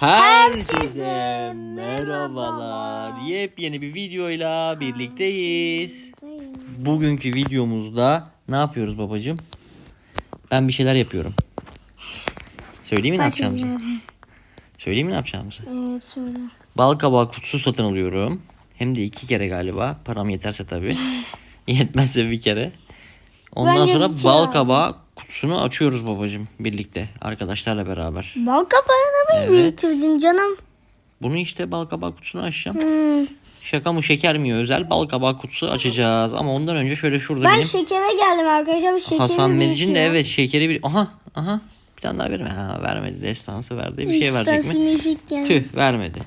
Herkese merhabalar. Yepyeni bir videoyla birlikteyiz. Bugünkü videomuzda ne yapıyoruz babacığım? Ben bir şeyler yapıyorum. Söyleyeyim mi ne yapacağımızı? Söyleyeyim mi ne yapacağımızı? Evet söyle. Bal kabağı kutusu satın alıyorum. Hem de iki kere galiba. Param yeterse tabii. Yetmezse bir kere. Ondan Bence sonra bir kere bal kabağı kutusunu açıyoruz babacığım birlikte arkadaşlarla beraber. Bal kapağını mı Evet. bitirdin canım? Bunu işte bal kabağı kutusunu açacağım. Hmm. Şaka mı şeker mi özel bal kabağı kutusu açacağız. Ama ondan önce şöyle şurada Ben benim şekere geldim arkadaşlar. Bu şekeri Hasan Meric'in de evet şekeri bir... Aha aha bir tane daha verme. Ha vermedi destansı verdi. Bir şey verecek mi? Simifik yani. Tüh vermedi.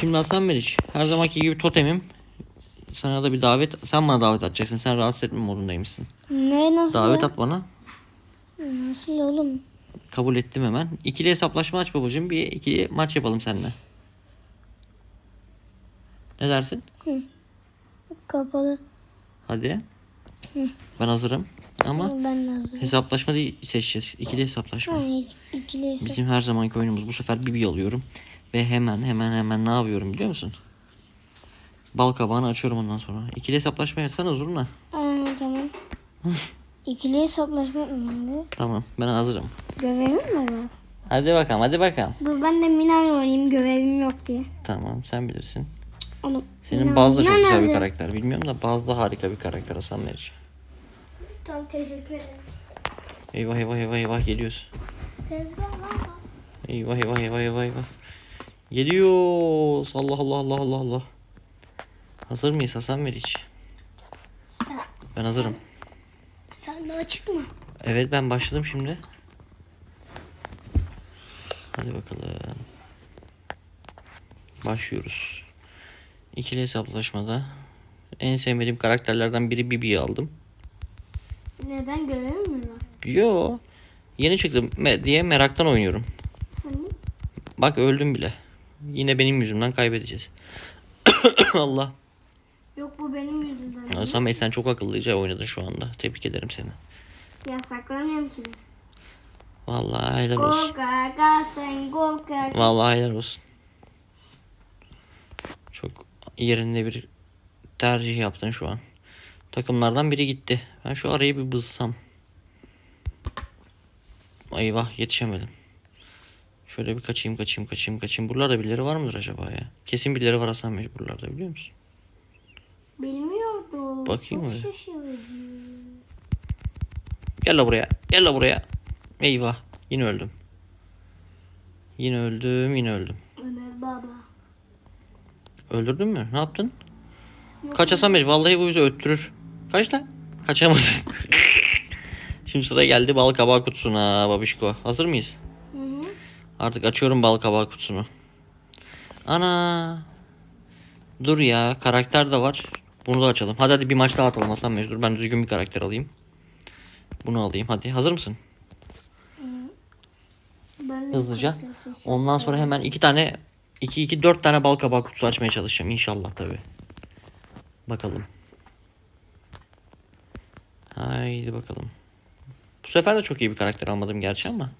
Şimdi Hasan Meriç her zamanki gibi totemim. Sana da bir davet. Sen bana davet atacaksın. Sen rahatsız etme modundaymışsın. Ne nasıl? Davet at bana. Nasıl oğlum? Kabul ettim hemen. İkili hesaplaşma aç babacığım. Bir ikili maç yapalım seninle. Ne dersin? Kapalı. Hadi. Ben hazırım. Ama Ben hazırım. hesaplaşma değil seçeceğiz. İkili hesaplaşma. Ha, ik- ikili hesap. Bizim her zamanki oyunumuz. Bu sefer Bibi alıyorum. Ve hemen hemen hemen ne yapıyorum biliyor musun? Bal kabağını açıyorum ondan sonra. İkili hesaplaşma yapsana Zurna. Aa, tamam. ikili hesaplaşma mı? Tamam ben hazırım. Görevim mi var? Hadi bakalım hadi bakalım. Dur ben de Mina'yla oynayayım görevim yok diye. Tamam sen bilirsin. Oğlum. Senin Mina- Baz da çok Mina güzel bir nerede? karakter. Bilmiyorum da Baz da harika bir karakter Hasan Meriç. Tamam teşekkür ederim. Eyvah eyvah eyvah eyvah geliyoruz. Tezgah var. Eyvah eyvah eyvah eyvah eyvah. Geliyoruz. Allah Allah Allah Allah Allah. Hazır mıyız Hasan Meriç? Sen, Ben hazırım. Sen de açık mı? Evet ben başladım şimdi. Hadi bakalım. Başlıyoruz. İkili hesaplaşmada en sevmediğim karakterlerden biri Bibi'yi aldım. Neden görevim mi var? Yo. Yeni çıktım me- diye meraktan oynuyorum. Efendim? Bak öldüm bile. Yine benim yüzümden kaybedeceğiz. Allah. Yok bu benim yüzümden. Hasan Bey sen çok akıllıca oynadın şu anda. Tebrik ederim seni. Ya saklamıyorum ki. Vallahi helal olsun. Korkak sen korkak. Vallahi helal olsun. Çok yerinde bir tercih yaptın şu an. Takımlardan biri gitti. Ben şu arayı bir bızsam. Eyvah yetişemedim. Şöyle bir kaçayım kaçayım kaçayım kaçayım. Buralarda birileri var mıdır acaba ya? Kesin birileri var Hasan Bey buralarda biliyor musun? Bilmiyordum. Bakayım Çok öyle. şaşırıcı. Gel la buraya. Gel la buraya. Eyvah. Yine öldüm. Yine öldüm. Yine öldüm. Ömer baba. Öldürdün mü? Ne yaptın? Kaç Hasan Bey? Vallahi bu bizi öttürür. Kaç lan? Kaçamazsın. Şimdi sıra geldi bal kabağı kutusuna babişko. Hazır mıyız? Hı hı. Artık açıyorum bal kabağı kutusunu. Ana. Dur ya karakter de var. Bunu da açalım. Hadi hadi bir maç daha atalım Hasan Bey. Dur ben düzgün bir karakter alayım. Bunu alayım hadi. Hazır mısın? Ben de Hızlıca. Ondan sonra hemen iki tane 2 2 4 tane bal kabağı kutusu açmaya çalışacağım inşallah tabi. Bakalım. Haydi bakalım. Bu sefer de çok iyi bir karakter almadım gerçi ama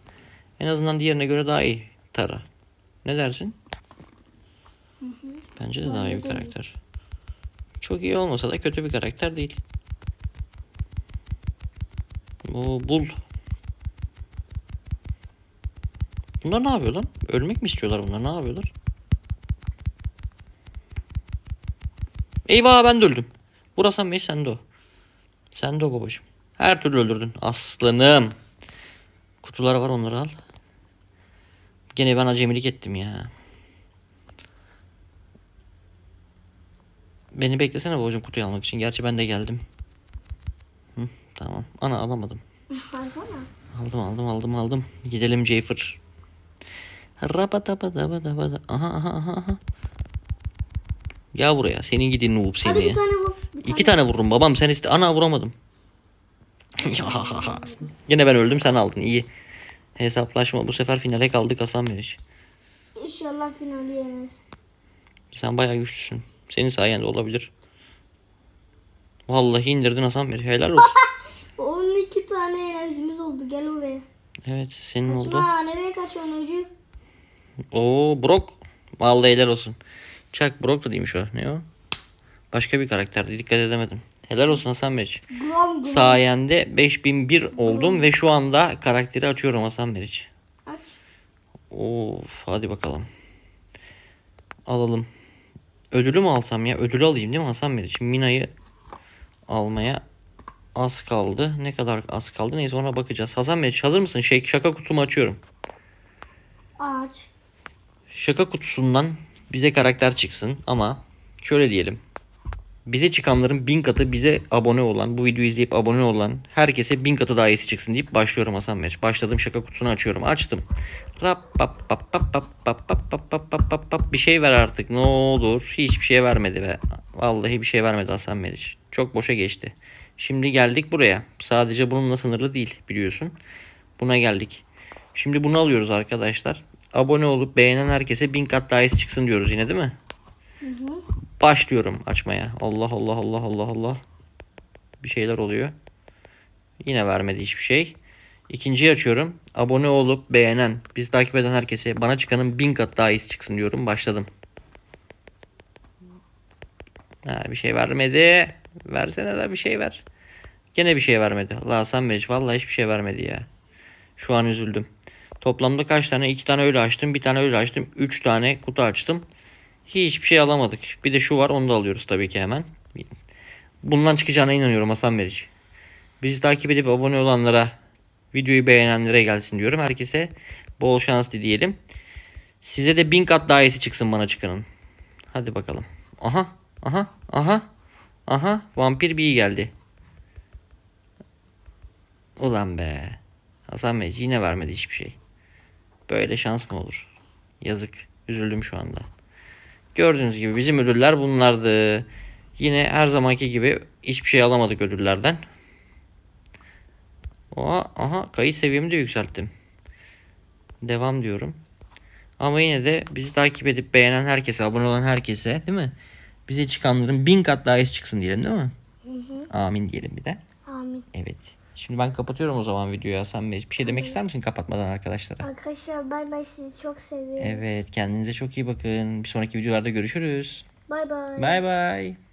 en azından diğerine göre daha iyi Tara. Ne dersin? Bence de daha iyi bir karakter. Çok iyi olmasa da kötü bir karakter değil. Bu bul. Bunlar ne yapıyor lan? Ölmek mi istiyorlar bunlar? Ne yapıyorlar? Eyvah ben de öldüm. Burası Meş sen de o. Sen de o babacığım. Her türlü öldürdün. Aslanım. Kutular var onları al. Gene ben acemilik ettim ya. Beni beklesene babacığım kutuyu almak için. Gerçi ben de geldim. Hı, tamam. Ana alamadım. Alsana. Aldım aldım aldım aldım. Gidelim Jayfer. Rabatabadabadabada. Aha aha aha aha. Gel buraya. Senin gidin noob seni. Hadi bir tane vur. Bir İki tane vururum babam. Sen iste. Ana vuramadım. Ya, Yine ben öldüm sen aldın. İyi. Hesaplaşma. Bu sefer finale kaldık Hasan Meriç. İnşallah finali yeneriz. Sen bayağı güçlüsün. Senin sayende olabilir. Vallahi indirdin Hasan Meriç. Helal olsun. 12 tane enerjimiz oldu. Gel buraya. evet senin oldu. Kaçma. Nereye kaçıyorsun Öcü? Oo Brock. Vallahi helal olsun. Chuck Brock da değilmiş o. Ne o? Başka bir karakterdi. Dikkat edemedim. Helal olsun Hasan Meriç. Grom Grom. Sayende 5001 oldum ve şu anda karakteri açıyorum Hasan Meriç. Aç. Of hadi bakalım. Alalım. Ödülü mü alsam ya? Ödülü alayım değil mi Hasan Meriç? Mina'yı almaya az kaldı. Ne kadar az kaldı? Neyse ona bakacağız. Hasan Meriç hazır mısın? Şey, şaka kutumu açıyorum. Aç. Şaka kutusundan bize karakter çıksın ama şöyle diyelim. Bize çıkanların bin katı bize abone olan, bu videoyu izleyip abone olan herkese bin katı daha iyisi çıksın deyip başlıyorum Hasan Meriç. Başladım şaka kutusunu açıyorum. Açtım. Rap pap pap pap pap pap pap pap pap pap pap pap bir şey ver artık ne olur. Hiçbir şey vermedi be. Vallahi bir şey vermedi Hasan Meriç. Çok boşa geçti. Şimdi geldik buraya. Sadece bununla sınırlı değil biliyorsun. Buna geldik. Şimdi bunu alıyoruz arkadaşlar. Abone olup beğenen herkese bin kat daha iyisi çıksın diyoruz yine değil mi? Hı hı. Başlıyorum açmaya. Allah Allah Allah Allah Allah. Bir şeyler oluyor. Yine vermedi hiçbir şey. İkinciyi açıyorum. Abone olup beğenen, bizi takip eden herkese bana çıkanın bin kat daha iyisi çıksın diyorum. Başladım. Ha, bir şey vermedi. Versene de bir şey ver. Gene bir şey vermedi. Allah Hasan Bey vallahi hiçbir şey vermedi ya. Şu an üzüldüm. Toplamda kaç tane? İki tane öyle açtım. Bir tane öyle açtım. Üç tane kutu açtım. Hiçbir şey alamadık. Bir de şu var onu da alıyoruz tabii ki hemen. Bundan çıkacağına inanıyorum Hasan Meriç. Bizi takip edip abone olanlara, videoyu beğenenlere gelsin diyorum. Herkese bol şans dileyelim. Size de bin kat daha iyisi çıksın bana çıkanın. Hadi bakalım. Aha, aha, aha, aha. Vampir bir geldi. Ulan be. Hasan Meriç yine vermedi hiçbir şey. Böyle şans mı olur? Yazık. Üzüldüm şu anda. Gördüğünüz gibi bizim ödüller bunlardı. Yine her zamanki gibi hiçbir şey alamadık ödüllerden. Oha, aha kayıt seviyemi de yükselttim. Devam diyorum. Ama yine de bizi takip edip beğenen herkese, abone olan herkese değil mi? Bize çıkanların bin kat daha iyisi çıksın diyelim değil mi? Hı hı. Amin diyelim bir de. Amin. Evet. Şimdi ben kapatıyorum o zaman videoyu Hasan Bey. Bir şey demek ister misin kapatmadan arkadaşlara? Arkadaşlar bay bay sizi çok seviyorum. Evet kendinize çok iyi bakın. Bir sonraki videolarda görüşürüz. Bay bay. Bay bay.